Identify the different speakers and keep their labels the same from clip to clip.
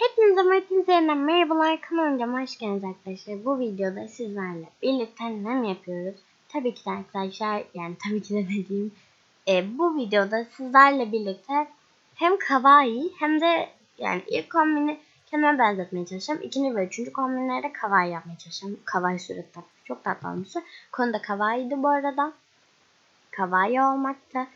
Speaker 1: Hepinize hepinize yeniden merhabalar kanalıma hoş geldiniz arkadaşlar. Bu videoda sizlerle birlikte ne yapıyoruz? Tabii ki de arkadaşlar yani tabii ki de dediğim e, bu videoda sizlerle birlikte hem kawaii hem de yani ilk kombini kendime benzetmeye çalışacağım. İkinci ve üçüncü kombinlerde kawaii yapmaya çalışacağım. Kawaii surette. Çok tatlı olmuştu. Konuda kawaii'di bu arada. Kawaii olmakta.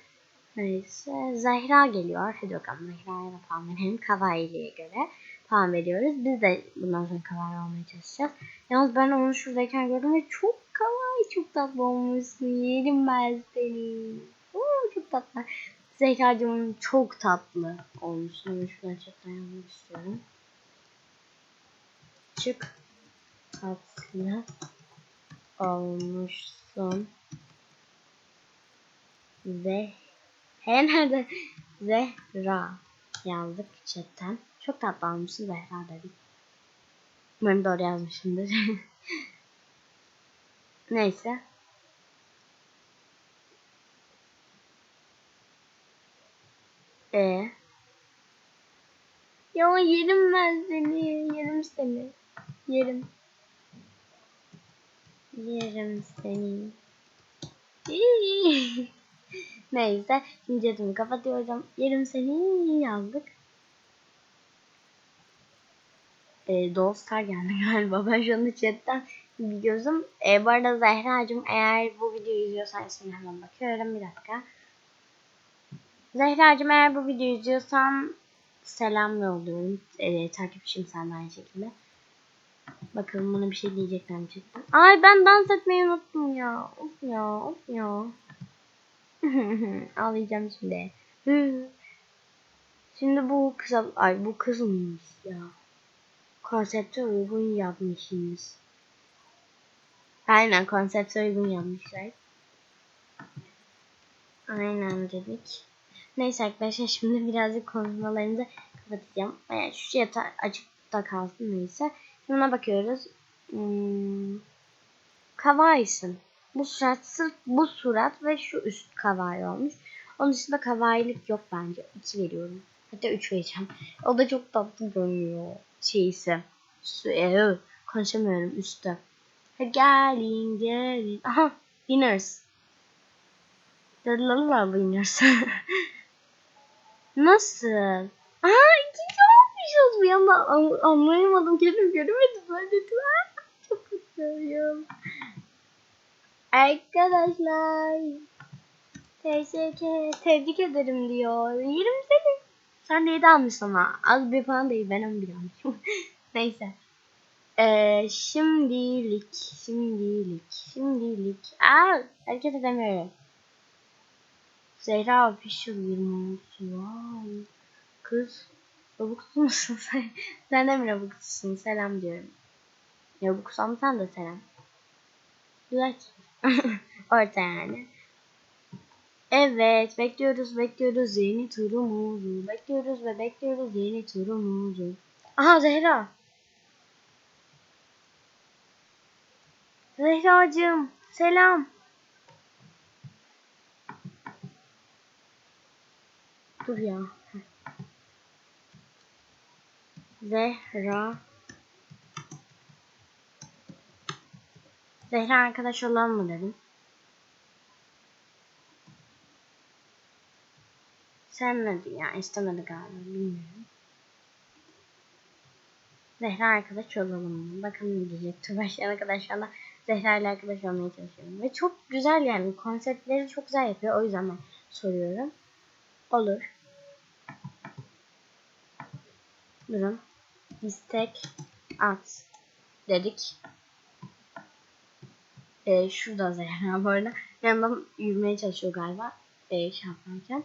Speaker 1: Neyse Zehra geliyor. Hadi bakalım Zehra'ya da puan verelim. Kavai'liye göre puan veriyoruz. Biz de bundan sonra Kavai olmaya çalışacağız. Yalnız ben onu şuradayken gördüm ve çok Kavai çok tatlı olmuşsun. Yerim ben seni. Oo, çok tatlı. Zehra'cığım çok tatlı olmuşsun. Şuradan chatten yazmak istiyorum. Çık tatlı olmuşsun. Zehra He nerede? Zehra yazdık chatten. Çok tatlı olmuşsun Zehra dedik. Umarım doğru yazmışımdır. Neyse. E. Ya yerim ben seni. Yerim seni. Yerim. Yerim seni. Neyse. Şimdi chatimi kapatıyorum. Yerim seni yazdık. E, Doğu Star geldi galiba. Ben şu anda chatten gözüm. E, bu arada Zehra'cığım eğer bu videoyu izliyorsan ismine hemen bakıyorum. Bir dakika. Zehra'cığım eğer bu videoyu izliyorsan selam yolluyorum. E, takipçim sen aynı şekilde. Bakalım bana bir şey diyecekler mi chatten. Ay ben dans etmeyi unuttum ya. Of ya of ya. Ağlayacağım şimdi. Şimdi bu kısa ay bu kızmış ya. Konsepte uygun yapmışsınız. Aynen konsepte uygun yapmışlar. Aynen dedik. Neyse arkadaşlar şimdi birazcık konuşmalarımızı kapatacağım. Yani şu yatağı açıkta kalsın neyse. Şimdi ona bakıyoruz. Hmm, Kavai'sin. Bu surat sırf bu surat ve şu üst kavaj olmuş. Onun dışında kavailik yok bence. 2 veriyorum. Hatta 3 vereceğim. O da çok tatlı görünüyor. Şeysi. Su, e, konuşamıyorum üstte. Gelin gelin. Aha winners. Lalala winners. Nasıl? Aha ikinci olmuşuz. Bir anda anlayamadım. Kendim göremedim. Ben de çok mutluyum. Arkadaşlar. Teşekkür, tebrik ederim diyor. Yerim seni. Sen neydi almışsın ama? Az bir falan değil. Ben onu bir almışım. Neyse. Ee, şimdilik, şimdilik, şimdilik. Aa, hareket edemiyorum. Zehra Official 20 Wow. Kız, robuksu musun sen? sen de mi robuksusun? Selam diyorum. Robuksam sen de selam. Güzel. Orta yani. Evet bekliyoruz bekliyoruz yeni turumuzu. Bekliyoruz ve bekliyoruz yeni turumuzu. Aha Zehra. Zehracığım selam. Dur ya. Zehra. Zehra arkadaş olan mı dedim. Sevmedi ya istemedi galiba bilmiyorum. Zehra arkadaş olalım? Bakın ne diyecekti. Başlayana kadar inşallah Zehra ile arkadaş olmaya çalışıyorum. Ve çok güzel yani konseptleri çok güzel yapıyor. O yüzden ben soruyorum. Olur. Durun. İstek at dedik. Ee, şurada Zehra bu arada. Yanından yürümeye çalışıyor galiba. Ee, şey yaparken.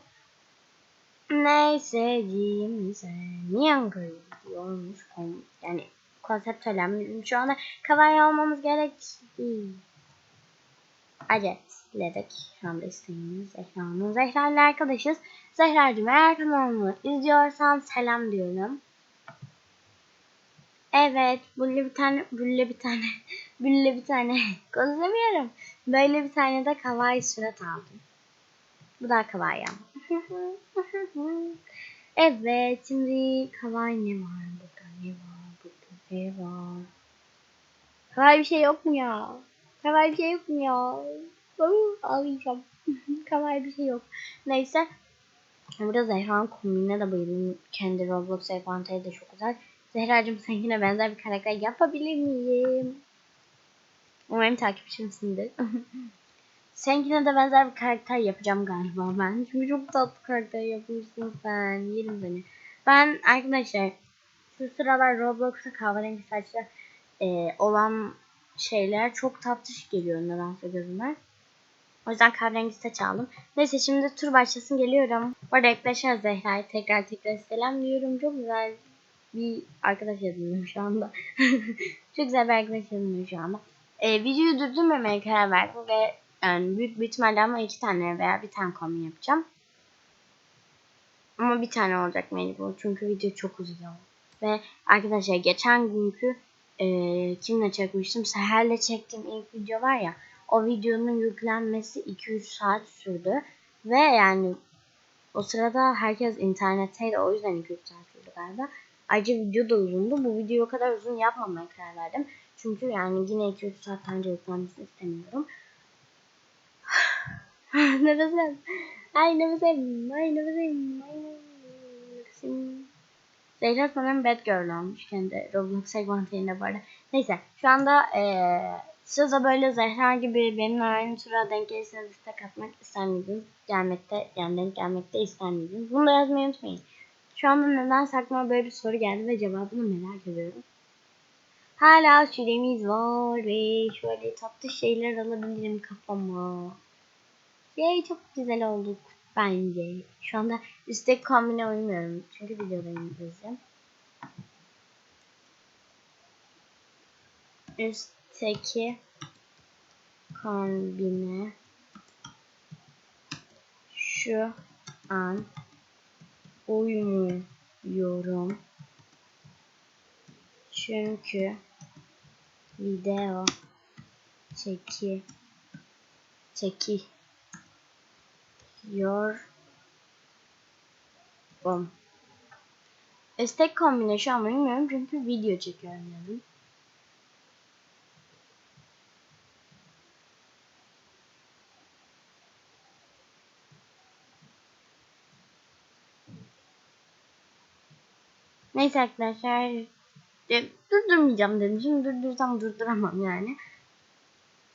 Speaker 1: Neyse diyeyimse niye Ankara diyormuş yani konsept önemli. Şu anda kavaya almamız gerek değil. Acetledik. Şu anda isteğimiz Zehra'nın. Zehra ile arkadaşız. Zehra'cığım eğer kanalımı izliyorsan selam diyorum. Evet, böyle bir tane, böyle bir tane, böyle bir tane konuşamıyorum. Böyle bir tane de kawaii surat aldım. Bu da kawaii ama. Evet, şimdi kawaii ne var burada? Eyvah. Bıktım. Eyvah. Kolay bir şey yok mu ya? Kolay bir şey yok mu ya? Ağlayacağım. Kolay bir şey yok. Neyse. Burada Zehra'nın kombinine de bayıldım. Kendi Roblox envanteri de çok güzel. Zehra'cığım seninkine benzer bir karakter yapabilir miyim? Umarım takipçimsindir. Seninkine de benzer bir karakter yapacağım galiba ben. Çünkü çok tatlı karakter yapmışsın sen. Yerim seni. Ben arkadaşlar şu sıralar Roblox'ta kahverengi saçlı e, olan şeyler çok tatlış geliyor nedense gözüme. O yüzden kahverengi saç aldım. Neyse şimdi tur başlasın geliyorum. Bu arada arkadaşlar Zehra'yı tekrar tekrar selamlıyorum. Çok güzel bir arkadaş edindim şu anda. çok güzel bir arkadaş edindim şu anda. E, videoyu durdurmamaya karar verdim ve yani büyük bir ihtimalle ama iki tane veya bir tane kombin yapacağım. Ama bir tane olacak mecbur. Çünkü video çok uzuyor. Ve arkadaşlar geçen günkü e, kimle çekmiştim? Seher'le çektiğim ilk video var ya. O videonun yüklenmesi 2-3 saat sürdü. Ve yani o sırada herkes internetteydi. O yüzden 2-3 saat sürdü galiba. Ayrıca video da uzundu. Bu videoyu o kadar uzun yapmamaya karar verdim. Çünkü yani yine 2-3 saat önce yüklenmesini istemiyorum. nefesim. Ay nefesim. Ay nefesim. Ay nefesim. Zehra sanırım bad girl olmuş kendi Roblox segmentinde bu arada. Neyse şu anda ee, siz de böyle Zehra gibi benimle aynı tura denk gelirseniz istek atmak ister miydiniz? Gelmekte yani denk gelmekte ister miydiniz? Bunu da yazmayı unutmayın. Şu anda neden aklıma böyle bir soru geldi ve cevabını merak ediyorum. Hala süremiz var ve şöyle tatlı şeyler alabilirim kafama. Yay çok güzel olduk bence. Şu anda istek kombine uymuyorum. Çünkü videodayım izleyeceğim. Üstteki kombine şu an uymuyorum. Çünkü video çeki çeki yorum. Estek kombine şu bilmiyorum çünkü video çekiyorum dedim. Neyse arkadaşlar durdurmayacağım dedim. Şimdi durdursam durduramam yani.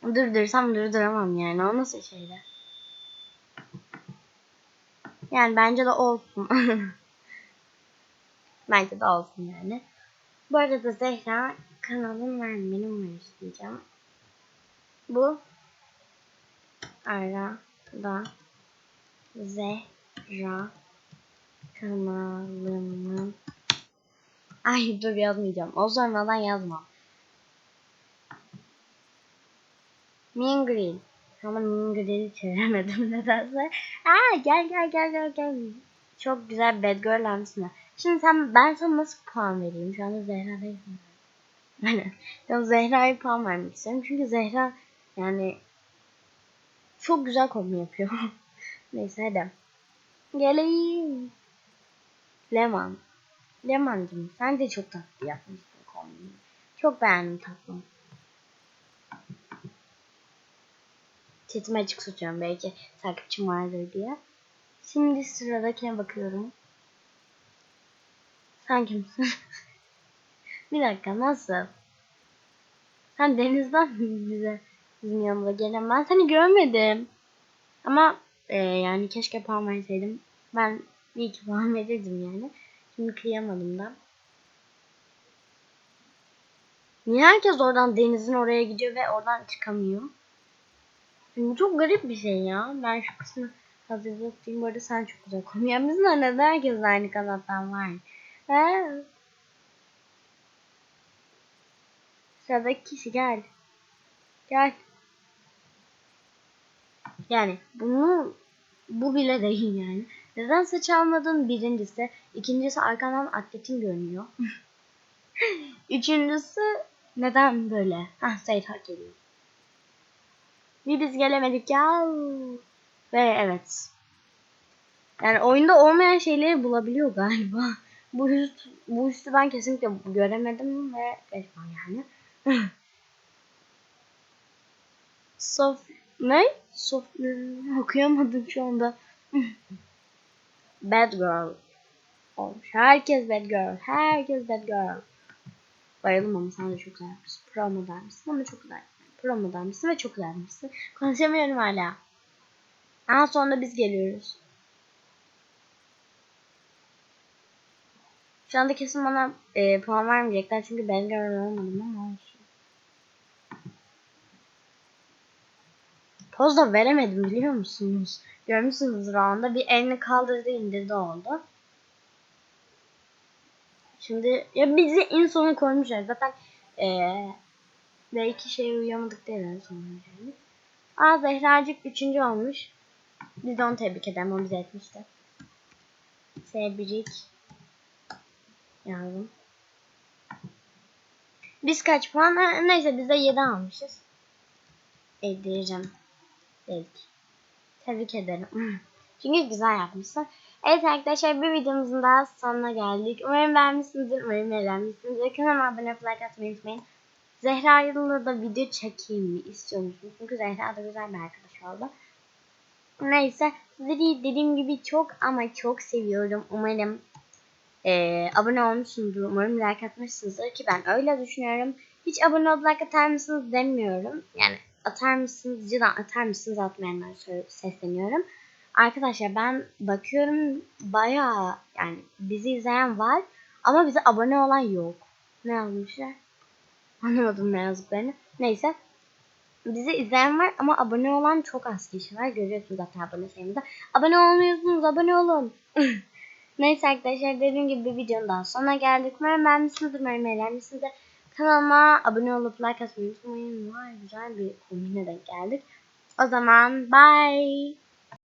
Speaker 1: Durdursam durduramam yani. O nasıl şeyler? Yani bence de olsun. bence de olsun yani. Bu arada Zehra kanalım var benim var diyeceğim. Bu arada Zehra kanalımın Ay dur yazmayacağım. O sormadan yazma. Mean Green. Ama Mean Green'i çeviremedim nedense. Aa gel gel gel gel gel. Çok güzel Bad Girl anısına. Şimdi sen ben sana nasıl puan vereyim? Şu anda Zehra'ya Aynen. Yani Zehra'ya puan vermek istiyorum. Çünkü Zehra yani çok güzel kombin yapıyor. Neyse hadi. Geleyim. Lemon. Lemon'cım sen de çok tatlı yapmışsın kombini. Çok beğendim tatlım. Chatimi açık tutuyorum belki takipçim vardır diye. Şimdi sıradakine bakıyorum. Sen kimsin? bir dakika nasıl? Sen denizden bize bizim yanımıza gelen? Ben seni görmedim. Ama e, yani keşke puan verseydim. Ben bir iki puan verirdim yani. Şimdi kıyamadım da. Niye herkes oradan denizin oraya gidiyor ve oradan çıkamıyor? Bu çok garip bir şey ya. Ben şu kısmı hazırlatayım. Bu arada sen çok güzel konuş. Ya bizim neden herkes aynı kanattan var? He? Sıradaki kişi gel. Gel. Yani bunu bu bile değil yani. Neden saç almadın birincisi. ikincisi arkandan atletin görünüyor. Üçüncüsü neden böyle? Hah Seyit hak ediyor. Bir biz gelemedik ya. Ve evet. Yani oyunda olmayan şeyleri bulabiliyor galiba. Bu üst, bu üstü ben kesinlikle göremedim ve 5 puan yani. Sof ne? Sof okuyamadım şu anda. bad girl olmuş. Herkes bad girl. Herkes bad girl. Bayıldım ama sen de çok güzel yapmışsın. Promo dermişsin ama çok güzel. Promo dermişsin ve çok yapmışsın. Konuşamıyorum hala. En sonunda biz geliyoruz. Şu anda kesin bana e, puan vermeyecekler çünkü ben gören olmadım ama olsun. Poz da veremedim biliyor musunuz? Görmüşsünüz o anda bir elini kaldırdı indirdi oldu. Şimdi ya bizi en sona koymuşlar zaten ee, belki şey uyuyamadık değil en sonra yani. Aa Zehracık üçüncü olmuş. Biz de onu tebrik edelim o bize etmişti. Tebrik. Yazdım. Biz kaç puan? Neyse biz de 7 almışız. Edireceğim. Dedik. Tebrik ederim. Çünkü güzel yapmışsın. Evet arkadaşlar bir videomuzun daha sonuna geldik. Umarım beğenmişsinizdir. Umarım eğlenmişsinizdir. Kanalıma abone olup like unutmayın. Zehra da video çekeyim mi istiyormuşum. Çünkü Zehra da güzel bir arkadaş oldu. Neyse sizleri dediğim gibi çok ama çok seviyorum. Umarım e, abone olmuşsunuzdur. Umarım like atmışsınızdır ki ben öyle düşünüyorum. Hiç abone olup like atar mısınız demiyorum. Yani atar mısınız cidden atar mısınız atmayanlara sesleniyorum. Arkadaşlar ben bakıyorum bayağı yani bizi izleyen var ama bize abone olan yok. Ne yazmışlar? Anlamadım ne yazdıklarını. Neyse. Bizi izleyen var ama abone olan çok az kişi var. Görüyorsunuz zaten abone sayımızda. Abone olmuyorsunuz. Abone olun. Neyse arkadaşlar dediğim gibi bir videonun daha sonuna geldik. Umarım beğenmişsinizdir. Umarım eğlenmişsinizdir. Kanalıma abone olup like atmayı unutmayın. Vay güzel bir kombine denk geldik. O zaman bye.